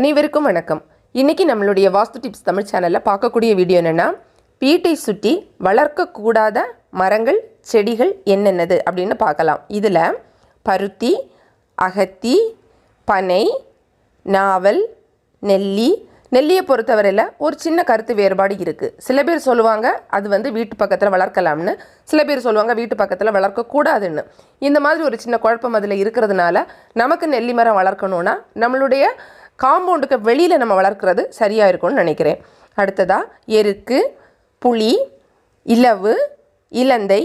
அனைவருக்கும் வணக்கம். இன்னைக்கு நம்மளுடைய வாஸ்து டிப்ஸ் தமிழ் சேனலில் பார்க்கக்கூடிய வீடியோ என்னென்னா வீட்டை சுற்றி வளர்க்கக்கூடாத மரங்கள் செடிகள் என்னென்னது அப்படின்னு பார்க்கலாம். இதில் பருத்தி அகத்தி பனை நாவல் நெல்லி. நெல்லியை பொறுத்தவரையில் ஒரு சின்ன கருத்து வேறுபாடு இருக்குது சில பேர் சொல்லுவாங்க அது வந்து வீட்டு பக்கத்தில் வளர்க்கலாம்னு. சில பேர் சொல்லுவாங்க வீட்டு பக்கத்தில் வளர்க்கக்கூடாதுன்னு. இந்த மாதிரி ஒரு சின்ன குழப்பம் அதில் இருக்கிறதுனால நமக்கு நெல்லி மரம் வளர்க்கணுன்னா நம்மளுடைய காம்பவுண்டுக்கு வெளியில் நம்ம வளர்க்குறது சரியாக இருக்கும்னு நினைக்கிறேன். அடுத்ததாக எருக்கு புளி இலவு இலந்தை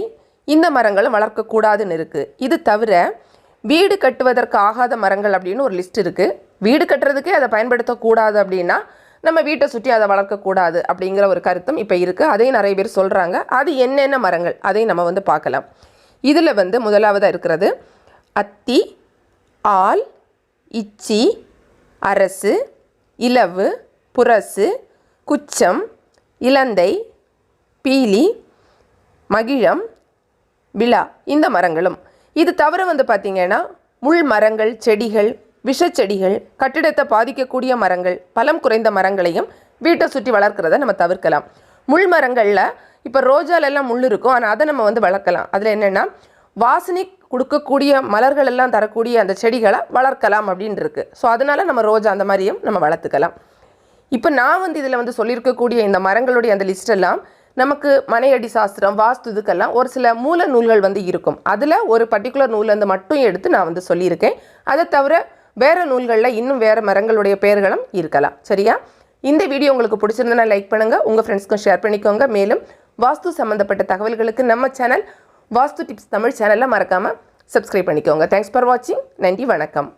இந்த மரங்களும் வளர்க்கக்கூடாதுன்னு இருக்குது இது தவிர வீடு கட்டுவதற்கு ஆகாத மரங்கள் அப்படின்னு ஒரு லிஸ்ட் இருக்குது வீடு கட்டுறதுக்கே அதை பயன்படுத்தக்கூடாது அப்படின்னா நம்ம வீட்டை சுற்றி அதை வளர்க்கக்கூடாது அப்படிங்கிற ஒரு கருத்தும் இப்போ இருக்குது அதையும் நிறைய பேர் சொல்கிறாங்க அது என்னென்ன மரங்கள்? அதையும் நம்ம வந்து பார்க்கலாம். இதில் வந்து முதலாவதாக இருக்கிறது அத்தி ஆல் இச்சி அரசு இலவு புரசு குச்சம் இலந்தை பீலி மகிழம் விழா இந்த மரங்களும். இது தவிர வந்து பார்த்திங்கன்னா முள் மரங்கள் செடிகள் விஷச்செடிகள் கட்டிடத்தை பாதிக்கக்கூடிய மரங்கள் பலம் குறைந்த மரங்களையும் வீட்டை சுற்றி வளர்க்குறத நம்ம தவிர்க்கலாம். முள் மரங்களில் இப்போ ரோஜாலெல்லாம் முள் இருக்கும். ஆனால் அதை நம்ம வந்து வளர்க்கலாம். அதில் என்னென்னா வாசனை கொடுக்கக்கூடிய மலர்கள் எல்லாம் தரக்கூடிய அந்த செடிகளை வளர்க்கலாம் அப்படின்னு இருக்குது ஸோ அதனால் நம்ம ரோஜா அந்த மாதிரியும் நம்ம வளர்த்துக்கலாம். இப்போ நான் வந்து இதில் வந்து சொல்லியிருக்கக்கூடிய இந்த மரங்களுடைய அந்த லிஸ்டெல்லாம் நமக்கு மனையடி சாஸ்திரம் வாஸ்து இதுக்கெல்லாம் ஒரு சில மூல நூல்கள் வந்து இருக்கும். அதில் ஒரு பர்டிகுலர் நூல்லேருந்து மட்டும் எடுத்து நான் வந்து சொல்லியிருக்கேன். அதை தவிர வேறு நூல்களில் இன்னும் வேறு மரங்களுடைய பெயர்களும் இருக்கலாம். சரியா? இந்த வீடியோ உங்களுக்கு பிடிச்சிருந்தனா லைக் பண்ணுங்கள் உங்கள் ஃப்ரெண்ட்ஸ்க்கும் ஷேர் பண்ணிக்கோங்க. மேலும் வாஸ்து சம்மந்தப்பட்ட தகவல்களுக்கு நம்ம சேனல் வாஸ்து டிப்ஸ் தமிழ் சேனலில் மறக்காமல் சப்ஸ்கிரைப் பண்ணிக்கோங்க. தேங்க்ஸ் ஃபார் வாட்சிங் நன்றி வணக்கம்.